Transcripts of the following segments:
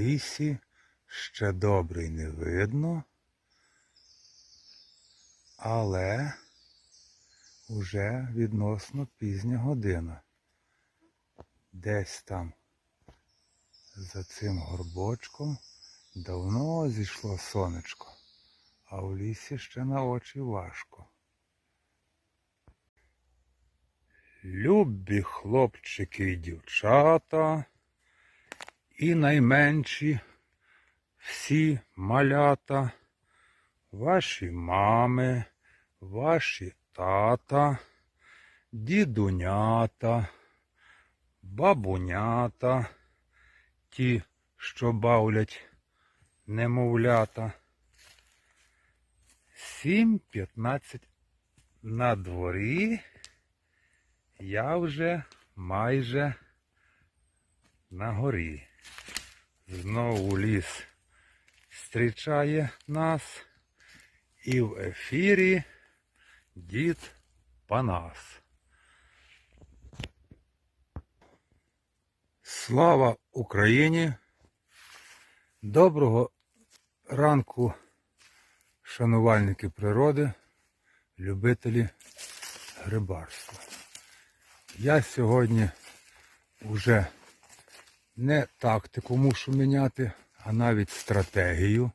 лісі ще добре й не видно, але уже відносно пізня година. Десь там за цим горбочком давно зійшло сонечко, а в лісі ще на очі важко. Любі хлопчики і дівчата, і найменші всі малята, ваші мами, ваші тата, дідунята, бабунята, ті, що бавлять немовлята. Сім п'ятнадцять на дворі. Я вже майже на горі. Знову ліс зустрічає нас. І в ефірі дід Панас. Слава Україні! Доброго ранку, шанувальники природи, любителі грибарства. Я сьогодні вже не тактику мушу міняти, а навіть стратегію.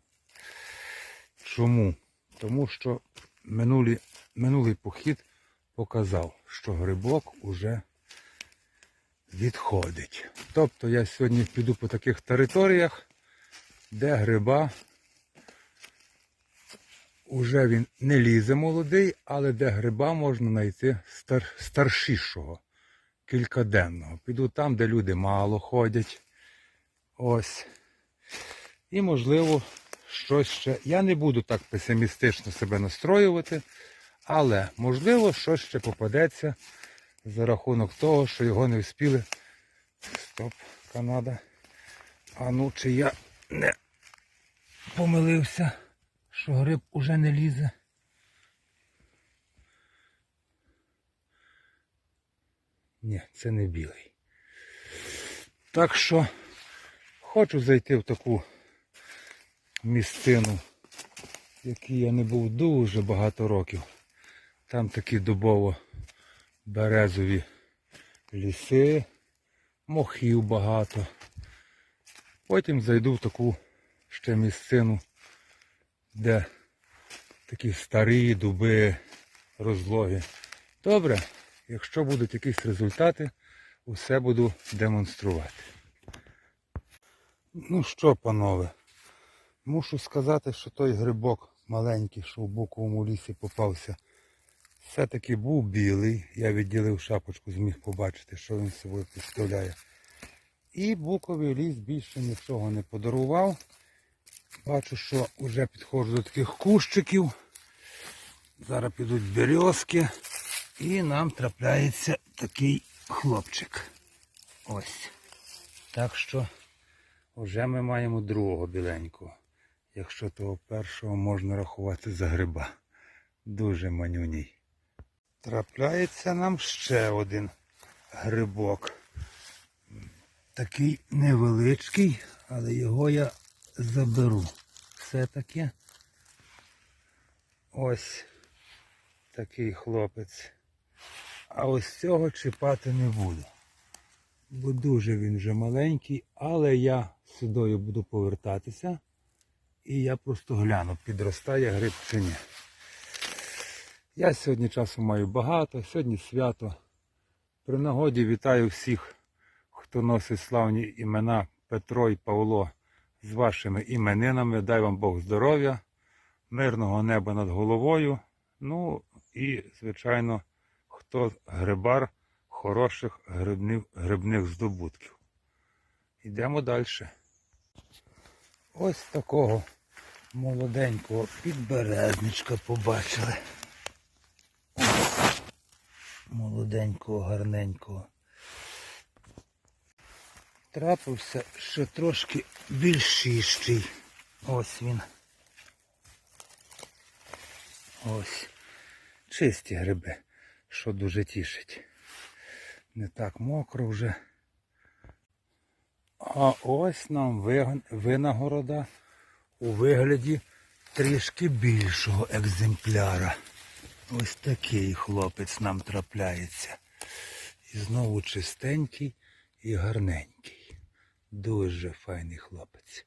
Чому? Тому що минулі, минулий похід показав, що грибок уже відходить. Тобто я сьогодні піду по таких територіях, де гриба уже він не лізе молодий, але де гриба можна знайти стар, старшішого, кількаденного. Піду там, де люди мало ходять. Ось. І можливо щось ще. Я не буду так песимістично себе настроювати, але можливо щось ще попадеться за рахунок того, що його не вспіли. Стоп, Канада. А ну чи я не помилився, що гриб уже не лізе. Ні, це не білий. Так що хочу зайти в таку місцину, в якій я не був дуже багато років. Там такі дубово-березові ліси, мохів багато. Потім зайду в таку ще місцину, де такі старі дуби, розлоги. Добре, якщо будуть якісь результати, усе буду демонструвати. Ну що, панове, мушу сказати, що той грибок маленький, що в буковому лісі попався, все-таки був білий. Я відділив шапочку, зміг побачити, що він собою представляє. І буковий ліс більше нічого не подарував. Бачу, що вже підходжу до таких кущиків. Зараз підуть березки. І нам трапляється такий хлопчик. Ось. Так що вже ми маємо другого біленького. Якщо того першого можна рахувати за гриба. Дуже манюній. Трапляється нам ще один грибок. Такий невеличкий, але його я заберу. Все-таки ось такий хлопець. А ось цього чіпати не буду. Бо дуже він вже маленький, але я сюдою буду повертатися. І я просто гляну, підростає гриб чи ні. Я сьогодні часу маю багато, сьогодні свято. При нагоді вітаю всіх, хто носить славні імена Петро і Павло з вашими іменинами. Дай вам Бог здоров'я, мирного неба над головою. Ну і, звичайно, хто грибар хороших грибних, здобутків. Йдемо далі. Ось такого молоденького підберезничка побачили. Молоденького, гарненького. Трапився ще трошки більшищий. Ось він. Ось. Чисті гриби, що дуже тішить. Не так мокро вже. А ось нам винагорода у вигляді трішки більшого екземпляра. Ось такий хлопець нам трапляється. І знову чистенький і гарненький. Дуже файний хлопець.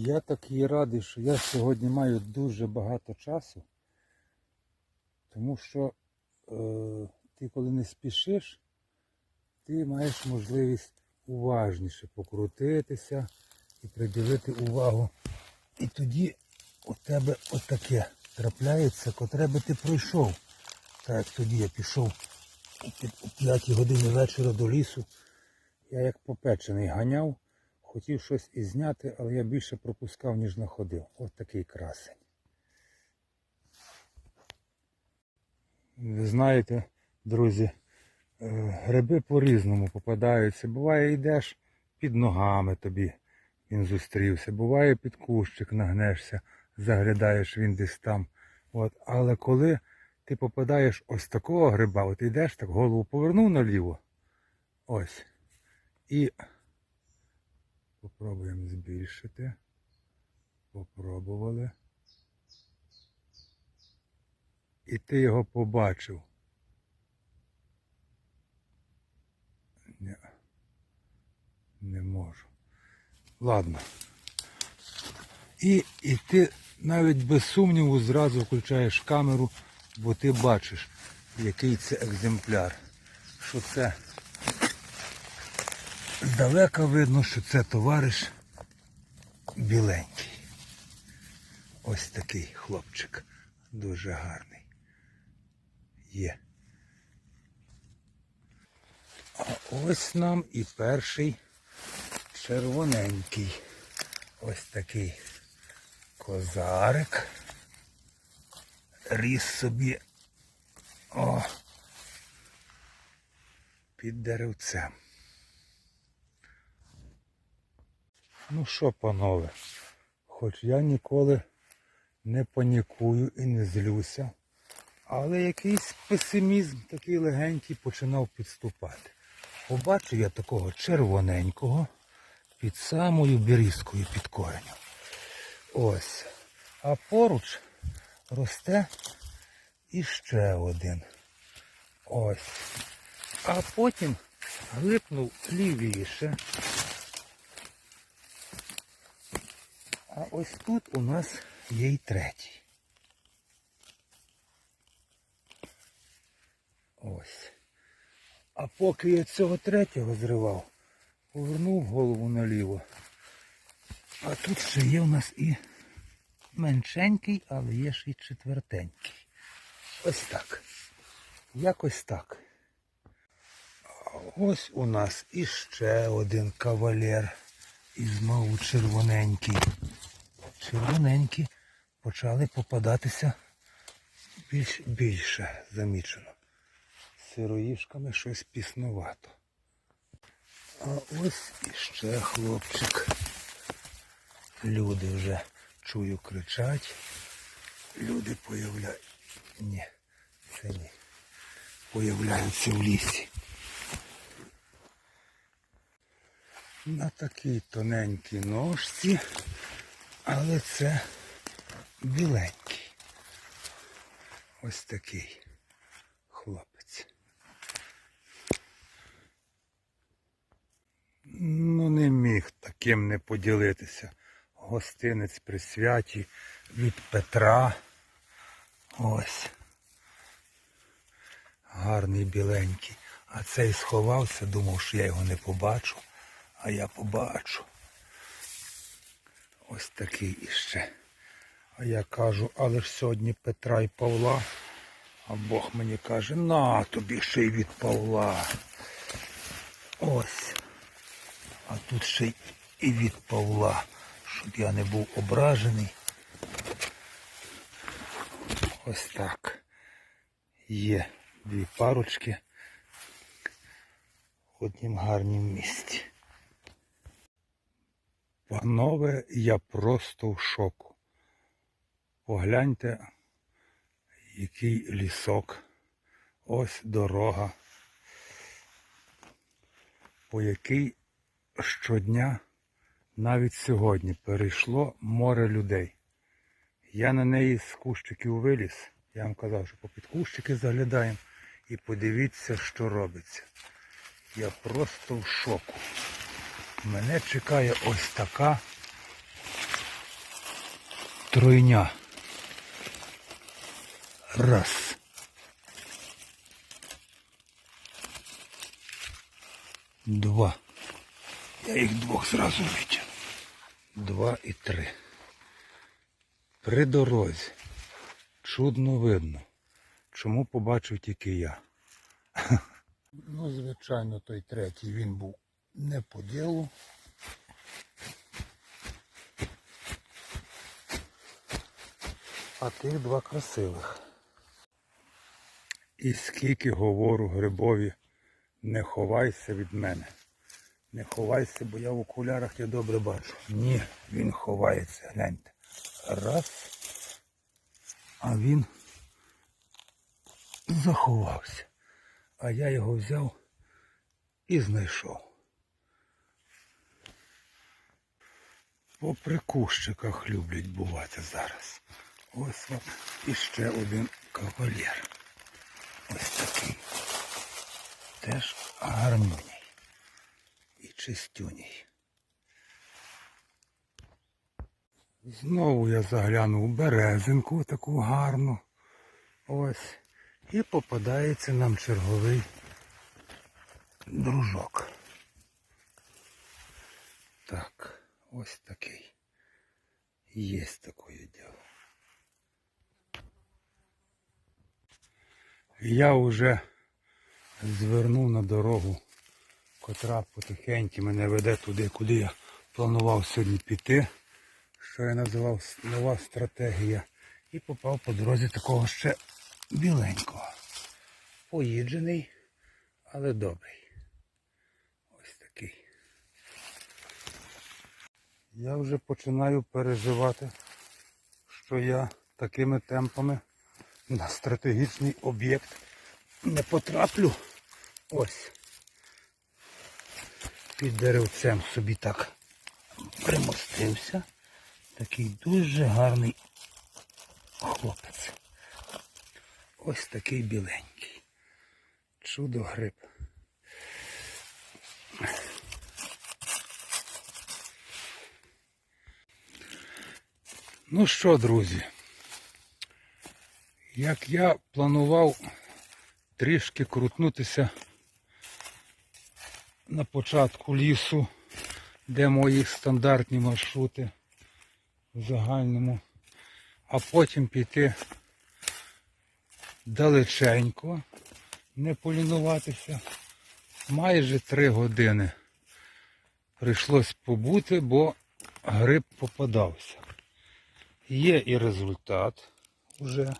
Я такий радий, що я сьогодні маю дуже багато часу, тому що е, ти коли не спішиш, ти маєш можливість уважніше покрутитися і приділити увагу. І тоді у тебе отаке трапляється, котре би ти пройшов. Так як тоді я пішов у 5 годині вечора до лісу, я як попечений ганяв, хотів щось і зняти, але я більше пропускав, ніж находив. Ось такий красень. Ви знаєте, друзі, е, гриби по-різному попадаються. Буває, йдеш під ногами тобі він зустрівся. Буває, під кущик нагнешся, заглядаєш він десь там. От. Але коли ти попадаєш ось такого гриба, от йдеш так, голову повернув наліво. Ось. І попробуємо збільшити. Попробували. І ти його побачив. Ні. Не можу. Ладно. І, і ти навіть без сумніву зразу включаєш камеру, бо ти бачиш, який це екземпляр. Що це здалека видно, що це товариш біленький. Ось такий хлопчик. Дуже гарний. Є. А ось нам і перший червоненький. Ось такий козарик. Ріс собі о, під деревцем. Ну що, панове, хоч я ніколи не панікую і не злюся, але якийсь песимізм такий легенький починав підступати. Побачив я такого червоненького під самою берізкою під коренем. Ось. А поруч росте іще один. Ось. А потім глипнув лівіше. А ось тут у нас є й третій. Ось. А поки я цього третього зривав, повернув голову наліво. А тут ще є у нас і меншенький, але є ще й четвертенький. Ось так. Якось так. А ось у нас іще один кавалер. І знову червоненький. Червоненькі почали попадатися більш, більше замічено. З Сироїшками щось піснувато. А ось іще хлопчик. Люди вже чую кричать. Люди появляють. Ні, це ні. Появляються в лісі. На такій тоненькій ножці, але це біленький. Ось такий хлопець. Ну не міг таким не поділитися. Гостинець при святі від Петра. Ось. Гарний біленький. А цей сховався, думав, що я його не побачу. А я побачу. Ось такий іще. А я кажу, але ж сьогодні Петра і Павла. А Бог мені каже, на тобі ще й від Павла. Ось. А тут ще й від Павла, щоб я не був ображений. Ось так. Є дві парочки в однім гарнім місці. Панове, я просто в шоку. Погляньте, який лісок. Ось дорога. по якій щодня, навіть сьогодні, перейшло море людей. Я на неї з кущиків виліз. Я вам казав, що попід кущики заглядаємо і подивіться, що робиться. Я просто в шоку. Мене чекає ось така тройня. Раз. Два. Я їх двох зразу витягну. Два і три. При дорозі. Чудно видно. Чому побачив тільки я? Ну, звичайно, той третій він був не по ділу. А тих два красивих. І скільки говорю грибові, не ховайся від мене. Не ховайся, бо я в окулярах я добре бачу. Ні, він ховається, гляньте. Раз. А він заховався. А я його взяв і знайшов. По прикущиках люблять бувати зараз. Ось вам іще один кавалер. Ось такий. Теж гарнюній. І чистюній. Знову я заглянув березинку таку гарну. Ось. І попадається нам черговий дружок. Так, ось такий. Є таке діло. Я вже звернув на дорогу, котра потихеньку мене веде туди, куди я планував сьогодні піти, що я називав нова стратегія, і попав по дорозі такого ще біленького. Поїджений, але добрий. Ось такий. Я вже починаю переживати, що я такими темпами на стратегічний об'єкт не потраплю. Ось. Під деревцем собі так примостився. Такий дуже гарний хлопець. Ось такий біленький. Чудо гриб. Ну що, друзі, як я планував трішки крутнутися на початку лісу, де мої стандартні маршрути в загальному, а потім піти далеченько, не полінуватися. Майже три години прийшлось побути, бо гриб попадався. Є і результат вже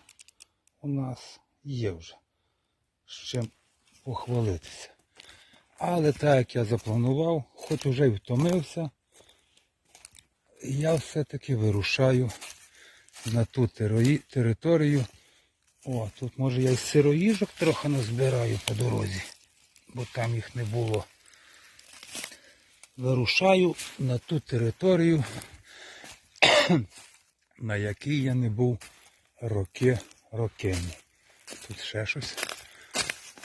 у нас є вже з чим похвалитися. Але так як я запланував, хоч уже й втомився, я все-таки вирушаю на ту територію. О, тут може я й сироїжок трохи назбираю по дорозі, бо там їх не було. Вирушаю на ту територію, на якій я не був роки роками. Тут ще щось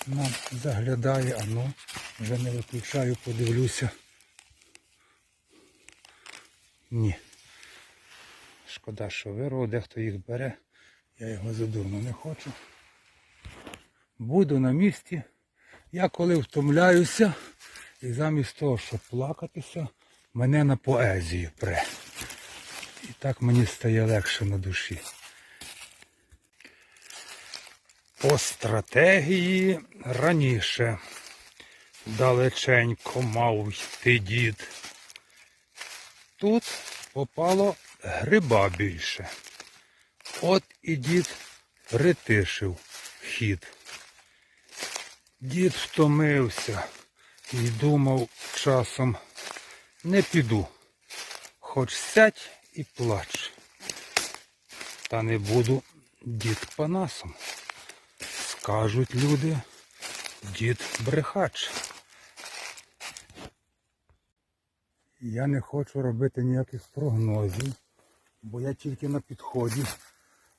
нам заглядає, а ну, вже не виключаю, подивлюся. Ні. Шкода, що вирвав, дехто їх бере. Я його задурно не хочу. Буду на місці. Я коли втомляюся, і замість того, щоб плакатися, мене на поезію пре. Так мені стає легше на душі. По стратегії раніше далеченько мав йти дід. Тут попало гриба більше. От і дід притишив хід. Дід втомився і думав часом не піду, хоч сядь і плач. Та не буду дід панасом. Скажуть люди, дід брехач. Я не хочу робити ніяких прогнозів, бо я тільки на підході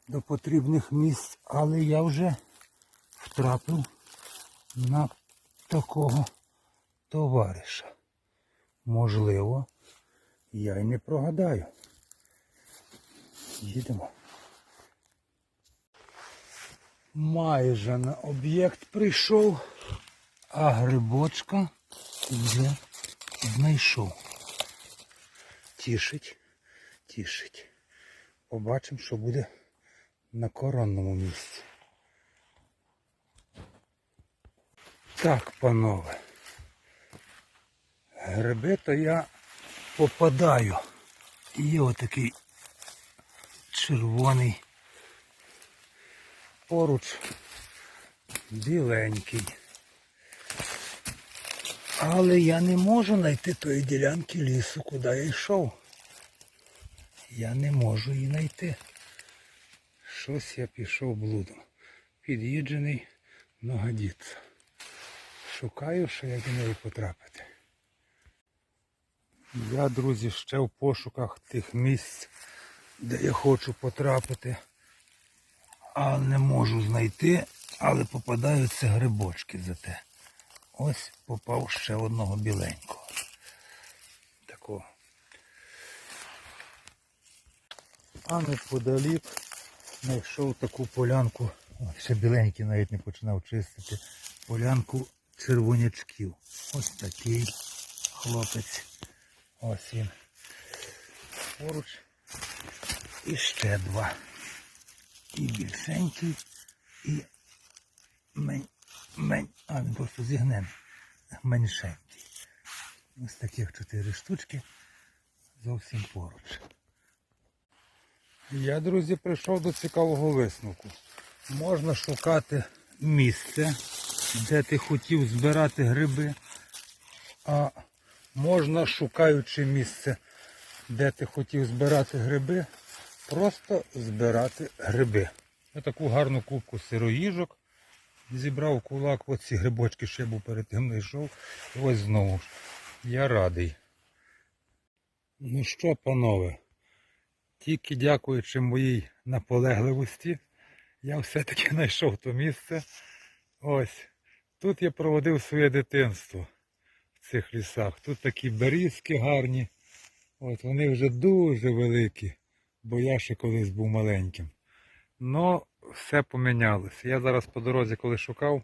до потрібних місць, але я вже втрапив на такого товариша. Можливо, я й не прогадаю. Їдемо. Майже на об'єкт прийшов, а грибочка вже знайшов. Тішить, тішить. Побачимо, що буде на коронному місці. Так, панове. Гриби то я попадаю. Є отакий червоний поруч біленький. Але я не можу знайти тої ділянки лісу, куди я йшов. Я не можу її знайти. Щось я пішов блудом. Під'їджений нагодіться. Шукаю, що як до неї потрапити. Я, друзі, ще в пошуках тих місць, де я хочу потрапити, а не можу знайти, але попадаються грибочки зате. Ось попав ще одного біленького. Такого. А неподалік знайшов таку полянку, ще біленький навіть не починав чистити, полянку червонячків. Ось такий хлопець. Ось він. Поруч. І ще два. І більшенький, і мень, мень, а він просто зігнений. Меншенький. Ось таких чотири штучки зовсім поруч. Я, друзі, прийшов до цікавого висновку. Можна шукати місце, де ти хотів збирати гриби, а можна, шукаючи місце, де ти хотів збирати гриби, просто збирати гриби. Я таку гарну кубку сироїжок зібрав кулак, оці грибочки ще був перед тим знайшов. Ось знову ж. Я радий. Ну що, панове, тільки дякуючи моїй наполегливості, я все-таки знайшов то місце. Ось. Тут я проводив своє дитинство в цих лісах. Тут такі берізки гарні. От вони вже дуже великі, бо я ще колись був маленьким. Но все помінялося. Я зараз по дорозі, коли шукав,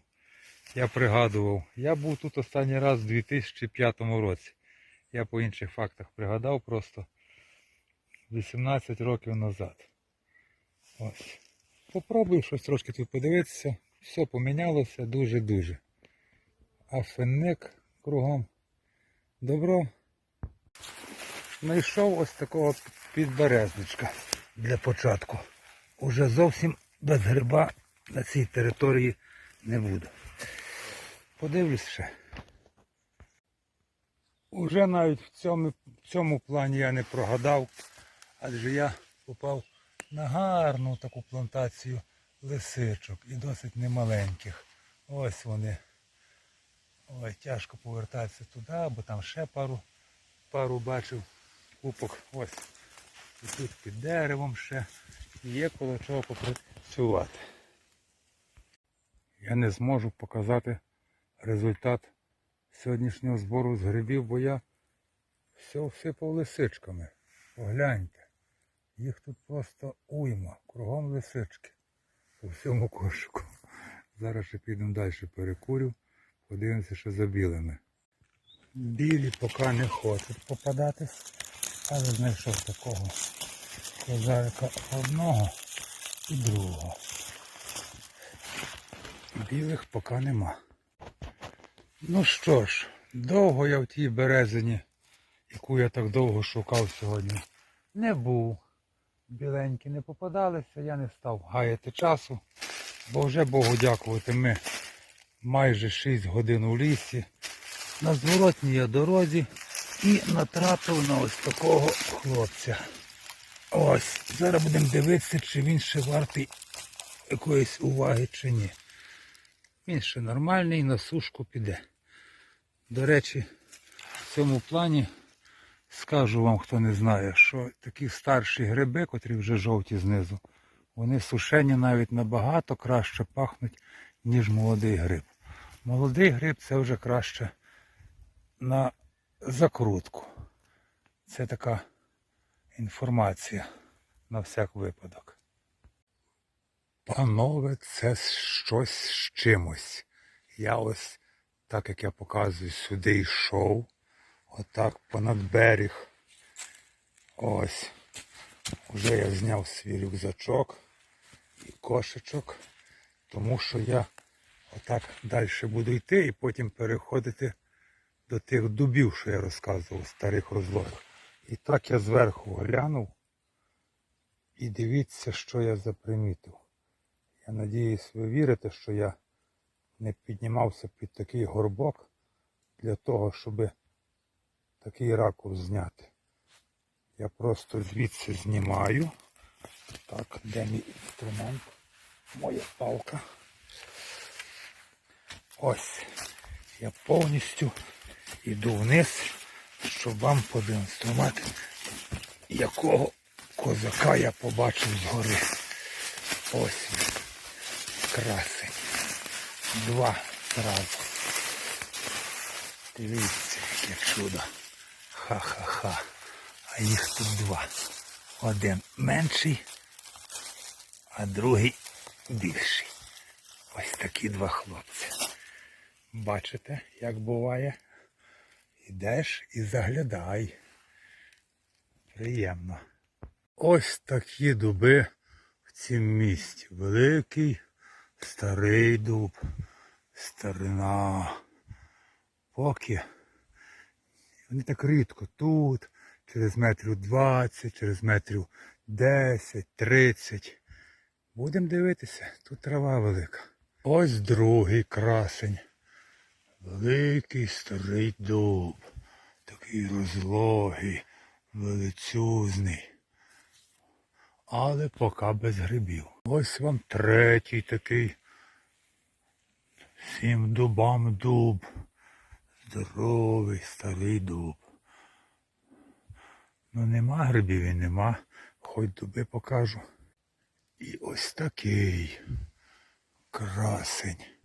я пригадував. Я був тут останній раз у 2005 році. Я по інших фактах пригадав просто 18 років назад. Ось. Попробую щось трошки тут подивитися. Все помінялося дуже-дуже. А фенник кругом. Добро. Знайшов ось такого підберезничка для початку. Уже зовсім без гриба на цій території не буду. Подивлюсь ще. Уже навіть в цьому, в цьому плані я не прогадав, адже я попав на гарну таку плантацію лисичок і досить немаленьких. Ось вони. Ой, тяжко повертатися туди, бо там ще пару, пару бачив купок. Ось. І тут під деревом ще є коло чого попрацювати. Я не зможу показати результат сьогоднішнього збору з грибів, бо я все всипав лисичками. Погляньте. Їх тут просто уйма, кругом лисички. По всьому кошику. Зараз ще підемо далі перекурю, подивимося, що за білими. Білі поки не хочуть попадатись, але знайшов такого козарика одного і другого. Білих поки нема. Ну що ж, довго я в тій березині, яку я так довго шукав сьогодні, не був. Біленькі не попадалися, я не став гаяти часу, бо вже Богу дякувати, ми майже 6 годин у лісі. На зворотній я дорозі і натрапив на ось такого хлопця. Ось, зараз будемо дивитися, чи він ще вартий якоїсь уваги чи ні. Він ще нормальний, на сушку піде. До речі, в цьому плані скажу вам, хто не знає, що такі старші гриби, котрі вже жовті знизу, вони сушені навіть набагато краще пахнуть, ніж молодий гриб. Молодий гриб це вже краще на закрутку. Це така інформація на всяк випадок. Панове, це щось з чимось. Я ось, так як я показую, сюди йшов. Отак понад берег. Ось. Уже я зняв свій рюкзачок і кошечок, тому що я отак далі буду йти і потім переходити до тих дубів, що я розказував, старих розлогих. І так я зверху глянув. І дивіться, що я запримітив. Я надіюсь, ви вірите, що я не піднімався під такий горбок для того, щоб такий ракурс зняти. Я просто звідси знімаю. Так, де мій інструмент? Моя палка. Ось. Я повністю йду вниз, щоб вам продемонструвати, якого козака я побачив згори. Ось він. Красень. Два зразу. Дивіться, яке чудо. Ха-ха-ха. А їх тут два. Один менший, а другий більший. Ось такі два хлопці. Бачите, як буває? Ідеш і заглядай. Приємно. Ось такі дуби в цім місті. Великий, старий дуб, старина. Поки вони так рідко тут, через метрів 20, через метрів 10, 30. Будемо дивитися, тут трава велика. Ось другий красень. Великий старий дуб. Такий розлогий, величезний. Але поки без грибів. Ось вам третій такий. Всім дубам дуб. Здоровий старий дуб. Ну нема грибів і нема. Хоч дуби покажу. І ось такий красень.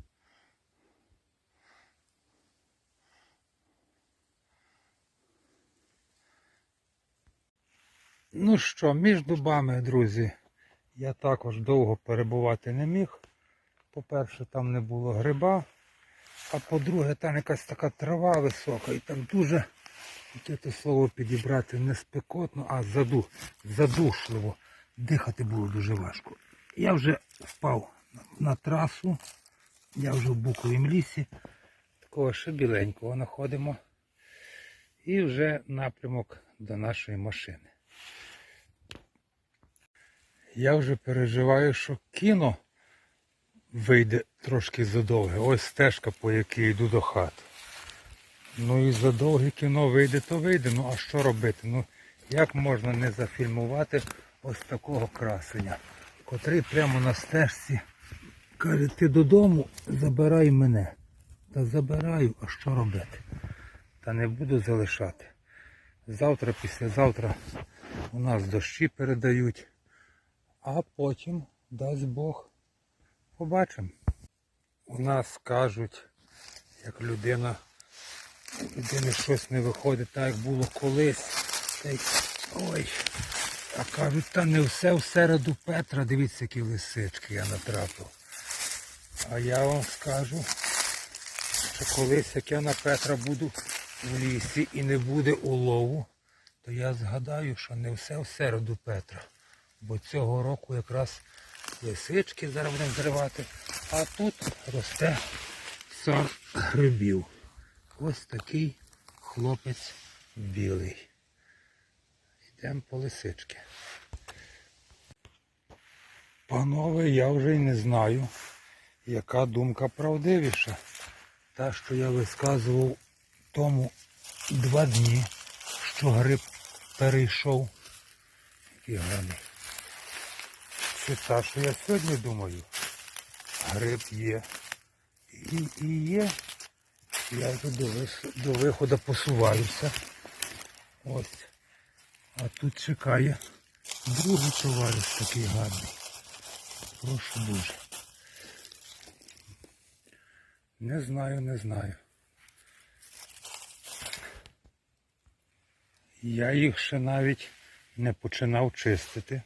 Ну що, між дубами, друзі, я також довго перебувати не міг. По-перше, там не було гриба, а по-друге, там якась така трава висока і там дуже, це слово підібрати, не спекотно, а заду, задушливо. Дихати було дуже важко. Я вже впав на трасу, я вже в буковім лісі, такого ще біленького знаходимо. І вже напрямок до нашої машини. Я вже переживаю, що кіно вийде трошки задовге. Ось стежка, по якій йду до хати. Ну і задовге кіно вийде, то вийде. Ну а що робити? Ну як можна не зафільмувати ось такого красення, котрий прямо на стежці каже, ти додому забирай мене. Та забираю, а що робити? Та не буду залишати. Завтра, післязавтра у нас дощі передають. А потім, дасть Бог, побачимо. У нас кажуть, як людина, людини щось не виходить так, як було колись. Та й, ой, а кажуть, та не все в середу Петра, дивіться, які лисички я натрапив. А я вам скажу, що колись, як я на Петра буду в лісі і не буде улову, то я згадаю, що не все в середу Петра. Бо цього року якраз лисички зараз будемо зривати, а тут росте сам грибів. Ось такий хлопець білий. Йдемо по лисички. Панове, я вже й не знаю, яка думка правдивіша. Та, що я висказував тому два дні, що гриб перейшов. Який гарний. Та, що я сьогодні думаю. Гриб є. І, і є. Я вже до, до виходу посуваюся. Ось. А тут чекає другий товариш такий гарний. Прошу дуже. Не знаю, не знаю. Я їх ще навіть не починав чистити.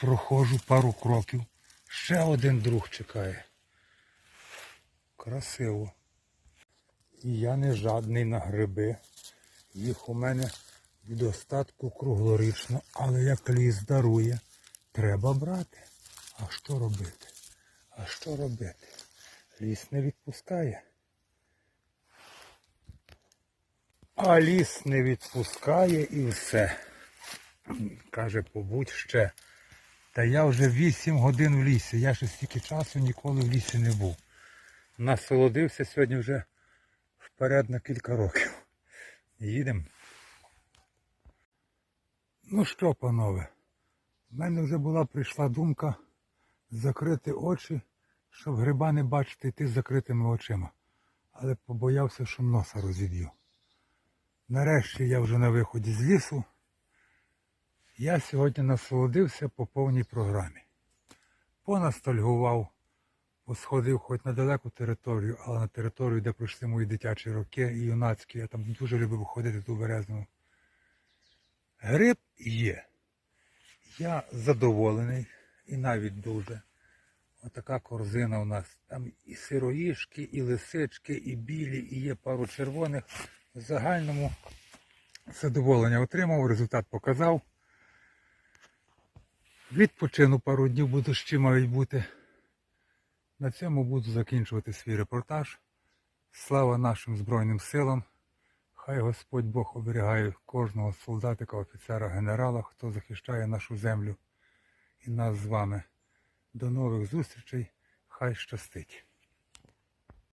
Проходжу пару кроків. Ще один друг чекає. Красиво. І я не жадний на гриби. Їх у мене в достатку круглорічно, але як ліс дарує, треба брати. А що робити? А що робити? Ліс не відпускає. А ліс не відпускає і все. Каже, побудь ще. Та я вже 8 годин в лісі. Я ще стільки часу ніколи в лісі не був. Насолодився сьогодні вже вперед на кілька років. Їдемо. Ну що, панове, в мене вже була прийшла думка закрити очі, щоб гриба не бачити йти з закритими очима. Але побоявся, що носа розіб'ю. Нарешті я вже на виході з лісу. Я сьогодні насолодився по повній програмі. Понастальгував, посходив хоч на далеку територію, але на територію, де пройшли мої дитячі роки і юнацькі, я там дуже любив ходити ту березну. Гриб є. Я задоволений і навіть дуже. Отака корзина у нас. Там і сироїшки, і лисички, і білі, і є пару червоних. В загальному задоволення отримав, результат показав. Відпочину пару днів, буду ще мають бути. На цьому буду закінчувати свій репортаж. Слава нашим Збройним силам. Хай Господь Бог оберігає кожного солдатика, офіцера, генерала, хто захищає нашу землю і нас з вами. До нових зустрічей. Хай щастить.